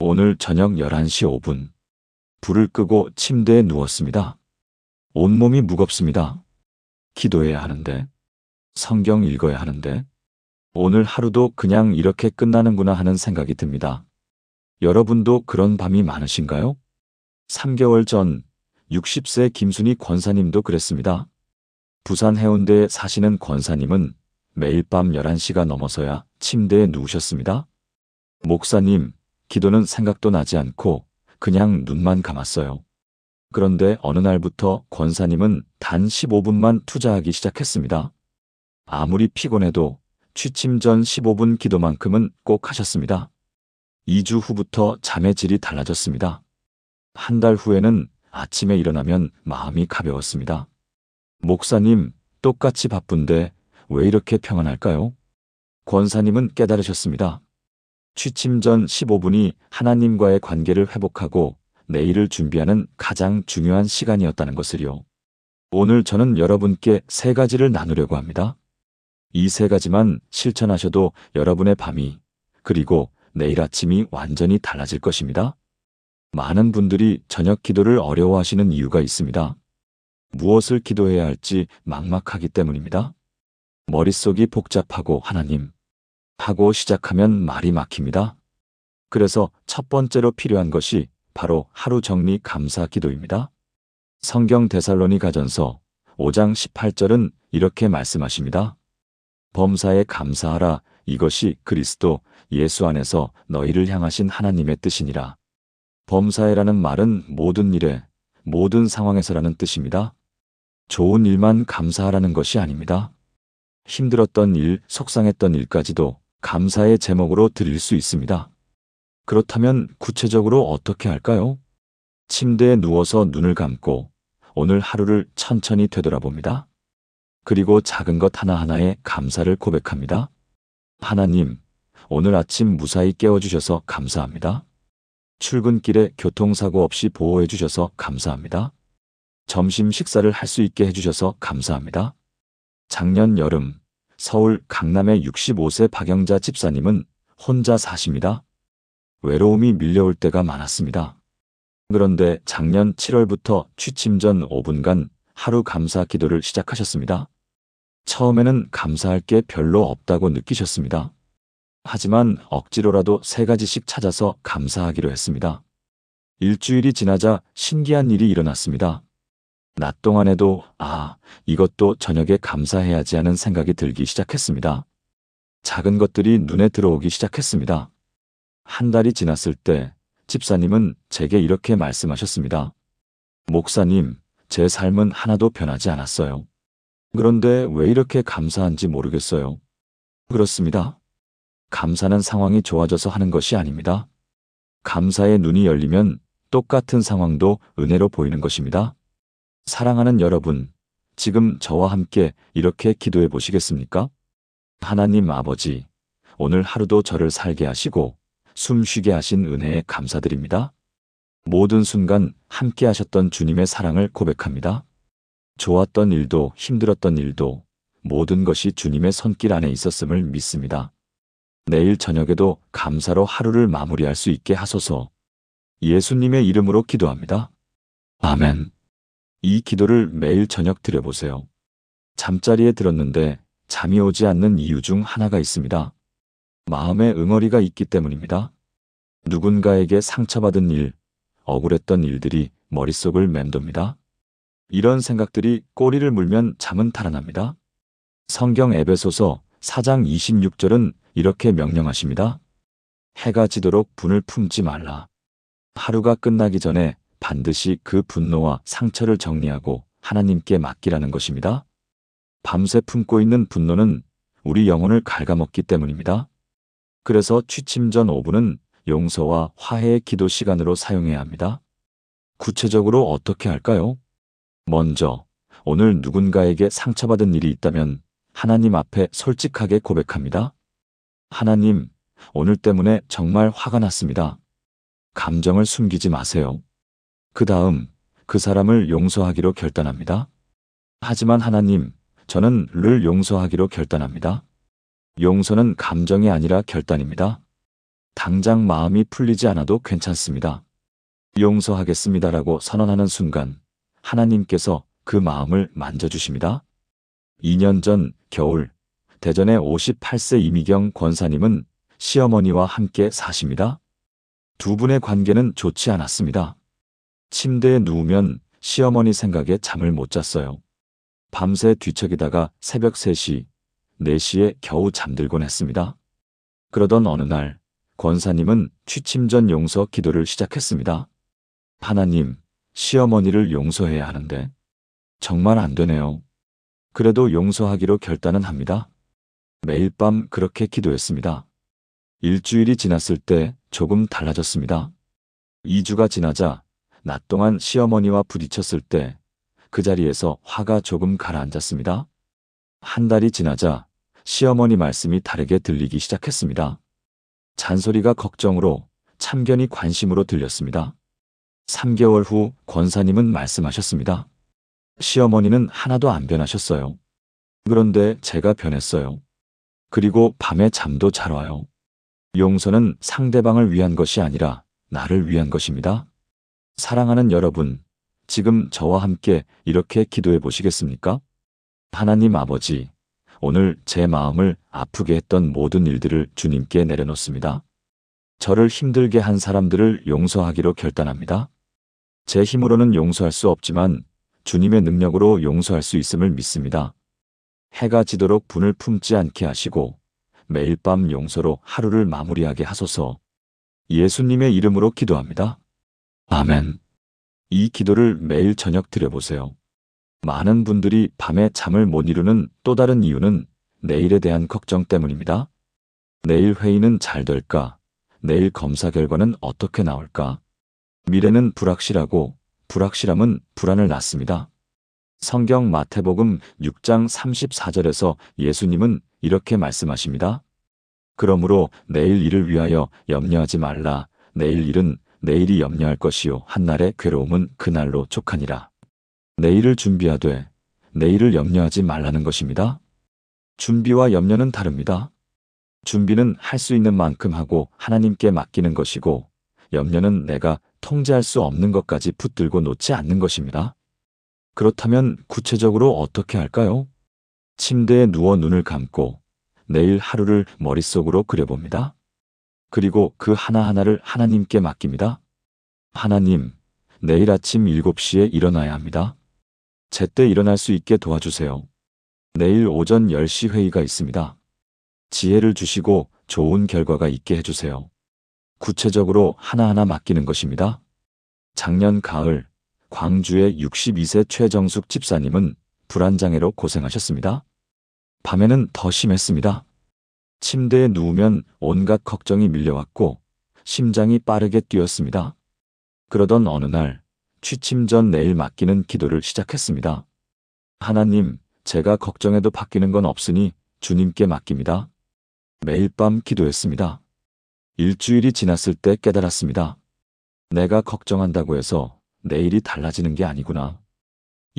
오늘 저녁 11시 5분. 불을 끄고 침대에 누웠습니다. 온몸이 무겁습니다. 기도해야 하는데, 성경 읽어야 하는데, 오늘 하루도 그냥 이렇게 끝나는구나 하는 생각이 듭니다. 여러분도 그런 밤이 많으신가요? 3개월 전 60세 김순희 권사님도 그랬습니다. 부산 해운대에 사시는 권사님은 매일 밤 11시가 넘어서야 침대에 누우셨습니다. 목사님, 기도는 생각도 나지 않고 그냥 눈만 감았어요. 그런데 어느 날부터 권사님은 단 15분만 투자하기 시작했습니다. 아무리 피곤해도 취침 전 15분 기도만큼은 꼭 하셨습니다. 2주 후부터 잠의 질이 달라졌습니다. 한 달 후에는 아침에 일어나면 마음이 가벼웠습니다. 목사님, 똑같이 바쁜데 왜 이렇게 평안할까요? 권사님은 깨달으셨습니다. 취침 전 15분이 하나님과의 관계를 회복하고 내일을 준비하는 가장 중요한 시간이었다는 것을요. 오늘 저는 여러분께 세 가지를 나누려고 합니다. 이 세 가지만 실천하셔도 여러분의 밤이 그리고 내일 아침이 완전히 달라질 것입니다. 많은 분들이 저녁 기도를 어려워하시는 이유가 있습니다. 무엇을 기도해야 할지 막막하기 때문입니다. 머릿속이 복잡하고 하나님 하고 시작하면 말이 막힙니다. 그래서 첫 번째로 필요한 것이 바로 하루 정리 감사 기도입니다. 성경 데살로니 가전서 5장 18절은 이렇게 말씀하십니다. 범사에 감사하라 이것이 그리스도 예수 안에서 너희를 향하신 하나님의 뜻이니라. 범사에라는 말은 모든 일에 모든 상황에서라는 뜻입니다. 좋은 일만 감사하라는 것이 아닙니다. 힘들었던 일, 속상했던 일까지도 감사의 제목으로 드릴 수 있습니다. 그렇다면 구체적으로 어떻게 할까요? 침대에 누워서 눈을 감고 오늘 하루를 천천히 되돌아봅니다. 그리고 작은 것 하나하나에 감사를 고백합니다. 하나님, 오늘 아침 무사히 깨워주셔서 감사합니다. 출근길에 교통사고 없이 보호해주셔서 감사합니다. 점심 식사를 할 수 있게 해주셔서 감사합니다. 작년 여름 서울 강남의 65세 박영자 집사님은 혼자 사십니다. 외로움이 밀려올 때가 많았습니다. 그런데 작년 7월부터 취침 전 5분간 하루 감사 기도를 시작하셨습니다. 처음에는 감사할 게 별로 없다고 느끼셨습니다. 하지만 억지로라도 세 가지씩 찾아서 감사하기로 했습니다. 일주일이 지나자 신기한 일이 일어났습니다. 낮 동안에도 아, 이것도 저녁에 감사해야지 하는 생각이 들기 시작했습니다. 작은 것들이 눈에 들어오기 시작했습니다. 한 달이 지났을 때 집사님은 제게 이렇게 말씀하셨습니다. 목사님, 제 삶은 하나도 변하지 않았어요. 그런데 왜 이렇게 감사한지 모르겠어요. 그렇습니다. 감사는 상황이 좋아져서 하는 것이 아닙니다. 감사의 눈이 열리면 똑같은 상황도 은혜로 보이는 것입니다. 사랑하는 여러분, 지금 저와 함께 이렇게 기도해 보시겠습니까? 하나님 아버지, 오늘 하루도 저를 살게 하시고 숨 쉬게 하신 은혜에 감사드립니다. 모든 순간 함께 하셨던 주님의 사랑을 고백합니다. 좋았던 일도 힘들었던 일도 모든 것이 주님의 손길 안에 있었음을 믿습니다. 내일 저녁에도 감사로 하루를 마무리할 수 있게 하소서. 예수님의 이름으로 기도합니다. 아멘. 이 기도를 매일 저녁 드려보세요. 잠자리에 들었는데 잠이 오지 않는 이유 중 하나가 있습니다. 마음에 응어리가 있기 때문입니다. 누군가에게 상처받은 일, 억울했던 일들이 머릿속을 맴돕니다. 이런 생각들이 꼬리를 물면 잠은 달아납니다. 성경 에베소서 4장 26절은 이렇게 명령하십니다. 해가 지도록 분을 품지 말라. 하루가 끝나기 전에 반드시 그 분노와 상처를 정리하고 하나님께 맡기라는 것입니다. 밤새 품고 있는 분노는 우리 영혼을 갉아먹기 때문입니다. 그래서 취침 전 5분은 용서와 화해의 기도 시간으로 사용해야 합니다. 구체적으로 어떻게 할까요? 먼저, 오늘 누군가에게 상처받은 일이 있다면 하나님 앞에 솔직하게 고백합니다. 하나님, 오늘 때문에 정말 화가 났습니다. 감정을 숨기지 마세요. 그 다음, 그 사람을 용서하기로 결단합니다. 하지만 하나님, 저는 를 용서하기로 결단합니다. 용서는 감정이 아니라 결단입니다. 당장 마음이 풀리지 않아도 괜찮습니다. 용서하겠습니다라고 선언하는 순간 하나님께서 그 마음을 만져주십니다. 2년 전 겨울 대전의 58세 이미경 권사님은 시어머니와 함께 사십니다. 두 분의 관계는 좋지 않았습니다. 침대에 누우면 시어머니 생각에 잠을 못 잤어요. 밤새 뒤척이다가 새벽 3시, 4시에 겨우 잠들곤 했습니다. 그러던 어느 날 권사님은 취침 전 용서 기도를 시작했습니다. 하나님, 시어머니를 용서해야 하는데 정말 안 되네요. 그래도 용서하기로 결단은 합니다. 매일 밤 그렇게 기도했습니다. 일주일이 지났을 때 조금 달라졌습니다. 2주가 지나자 낮 동안 시어머니와 부딪혔을 때 그 자리에서 화가 조금 가라앉았습니다. 한 달이 지나자 시어머니 말씀이 다르게 들리기 시작했습니다. 잔소리가 걱정으로 참견이 관심으로 들렸습니다. 3개월 후 권사님은 말씀하셨습니다. 시어머니는 하나도 안 변하셨어요. 그런데 제가 변했어요. 그리고 밤에 잠도 잘 와요. 용서는 상대방을 위한 것이 아니라 나를 위한 것입니다. 사랑하는 여러분, 지금 저와 함께 이렇게 기도해 보시겠습니까? 하나님 아버지, 오늘 제 마음을 아프게 했던 모든 일들을 주님께 내려놓습니다. 저를 힘들게 한 사람들을 용서하기로 결단합니다. 제 힘으로는 용서할 수 없지만 주님의 능력으로 용서할 수 있음을 믿습니다. 해가 지도록 분을 품지 않게 하시고 매일 밤 용서로 하루를 마무리하게 하소서 예수님의 이름으로 기도합니다. 아멘. 이 기도를 매일 저녁 드려보세요. 많은 분들이 밤에 잠을 못 이루는 또 다른 이유는 내일에 대한 걱정 때문입니다. 내일 회의는 잘 될까? 내일 검사 결과는 어떻게 나올까? 미래는 불확실하고 불확실함은 불안을 낳습니다. 성경 마태복음 6장 34절에서 예수님은 이렇게 말씀하십니다. 그러므로 내일 일을 위하여 염려하지 말라. 내일 일은 내일이 염려할 것이요. 한날의 괴로움은 그날로 족하니라. 내일을 준비하되 내일을 염려하지 말라는 것입니다. 준비와 염려는 다릅니다. 준비는 할 수 있는 만큼 하고 하나님께 맡기는 것이고 염려는 내가 통제할 수 없는 것까지 붙들고 놓지 않는 것입니다. 그렇다면 구체적으로 어떻게 할까요? 침대에 누워 눈을 감고 내일 하루를 머릿속으로 그려봅니다. 그리고 그 하나하나를 하나님께 맡깁니다. 하나님, 내일 아침 7시에 일어나야 합니다. 제때 일어날 수 있게 도와주세요. 내일 오전 10시 회의가 있습니다. 지혜를 주시고 좋은 결과가 있게 해주세요. 구체적으로 하나하나 맡기는 것입니다. 작년 가을 광주의 62세 최정숙 집사님은 불안장애로 고생하셨습니다. 밤에는 더 심했습니다. 침대에 누우면 온갖 걱정이 밀려왔고 심장이 빠르게 뛰었습니다. 그러던 어느 날 취침 전 내일 맡기는 기도를 시작했습니다. 하나님, 제가 걱정해도 바뀌는 건 없으니 주님께 맡깁니다. 매일 밤 기도했습니다. 일주일이 지났을 때 깨달았습니다. 내가 걱정한다고 해서 내일이 달라지는 게 아니구나.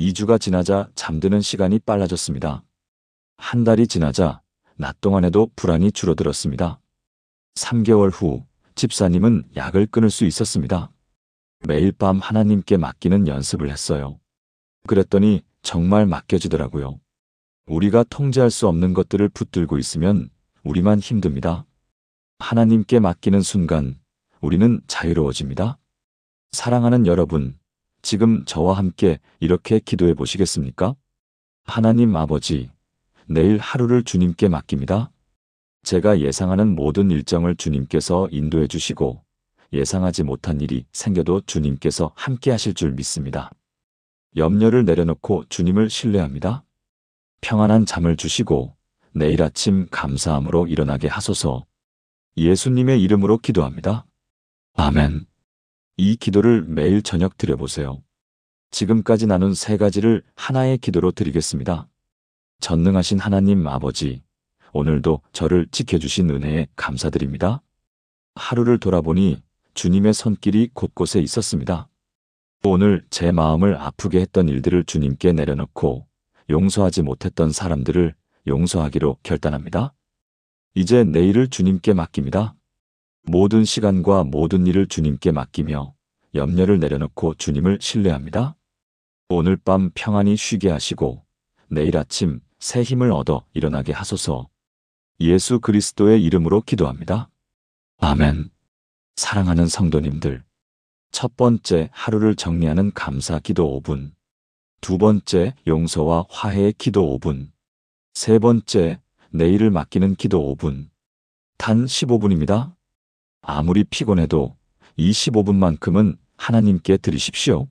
2주가 지나자 잠드는 시간이 빨라졌습니다. 한 달이 지나자 낮 동안에도 불안이 줄어들었습니다. 3개월 후 집사님은 약을 끊을 수 있었습니다. 매일 밤 하나님께 맡기는 연습을 했어요. 그랬더니 정말 맡겨지더라고요. 우리가 통제할 수 없는 것들을 붙들고 있으면 우리만 힘듭니다. 하나님께 맡기는 순간 우리는 자유로워집니다. 사랑하는 여러분, 지금 저와 함께 이렇게 기도해 보시겠습니까? 하나님 아버지, 내일 하루를 주님께 맡깁니다. 제가 예상하는 모든 일정을 주님께서 인도해 주시고 예상하지 못한 일이 생겨도 주님께서 함께 하실 줄 믿습니다. 염려를 내려놓고 주님을 신뢰합니다. 평안한 잠을 주시고 내일 아침 감사함으로 일어나게 하소서 예수님의 이름으로 기도합니다. 아멘. 이 기도를 매일 저녁 드려보세요. 지금까지 나눈 세 가지를 하나의 기도로 드리겠습니다. 전능하신 하나님 아버지, 오늘도 저를 지켜주신 은혜에 감사드립니다. 하루를 돌아보니 주님의 손길이 곳곳에 있었습니다. 오늘 제 마음을 아프게 했던 일들을 주님께 내려놓고 용서하지 못했던 사람들을 용서하기로 결단합니다. 이제 내일을 주님께 맡깁니다. 모든 시간과 모든 일을 주님께 맡기며 염려를 내려놓고 주님을 신뢰합니다. 오늘 밤 평안히 쉬게 하시고 내일 아침 새 힘을 얻어 일어나게 하소서. 예수 그리스도의 이름으로 기도합니다. 아멘. 사랑하는 성도님들. 첫 번째 하루를 정리하는 감사 기도 5분. 두 번째 용서와 화해의 기도 5분. 세 번째 내일을 맡기는 기도 5분. 단 15분입니다. 아무리 피곤해도 이 15분만큼은 하나님께 드리십시오.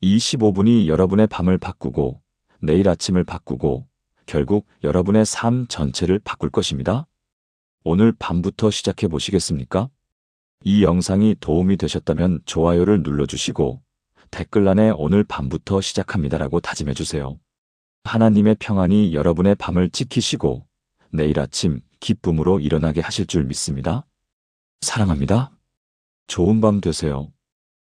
이 15분이 여러분의 밤을 바꾸고 내일 아침을 바꾸고 결국 여러분의 삶 전체를 바꿀 것입니다. 오늘 밤부터 시작해 보시겠습니까? 이 영상이 도움이 되셨다면 좋아요를 눌러주시고 댓글란에 오늘 밤부터 시작합니다라고 다짐해 주세요. 하나님의 평안이 여러분의 밤을 지키시고 내일 아침 기쁨으로 일어나게 하실 줄 믿습니다. 사랑합니다. 좋은 밤 되세요.